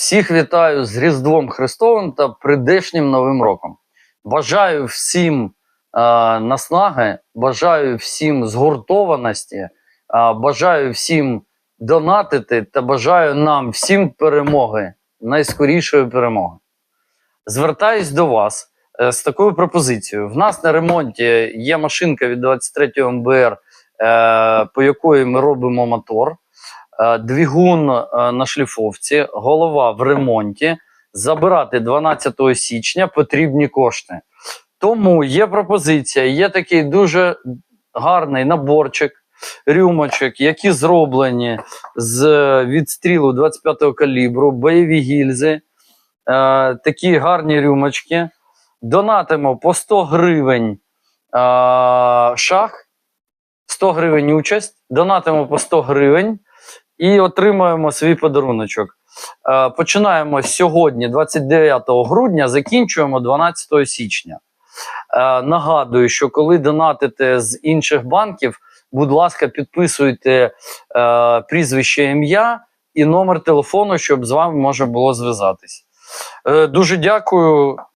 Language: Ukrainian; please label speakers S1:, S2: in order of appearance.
S1: Всіх вітаю з Різдвом Христовим та прийдешнім Новим роком. Бажаю всім е, наснаги, бажаю всім згуртованості, е, бажаю всім донатити та бажаю нам всім перемоги, найскорішої перемоги. Звертаюсь до вас е, з такою пропозицією. В нас на ремонті є машинка від 23 МБР, е, по якої ми робимо мотор. Е, Двигун е, на шліфовці, голова в ремонті. Забирати 12 січня потрібні кошти. Тому є пропозиція, є такий дуже гарний наборчик рюмочок, які зроблені з відстрілу 25-го калібру, бойові гільзи, е, такі гарні рюмочки. Донатимо по 100 гривень е, шах, 100 гривень участь, донатимо по 100 гривень і отримаємо свій подаруночок. Е, Починаємо сьогодні, 29 грудня, закінчуємо 12 січня. Е, Нагадую, що коли донатите з інших банків, будь ласка, підписуйте е, прізвище ім'я і номер телефону, щоб з вами можна було зв'язатись. Дуже дякую.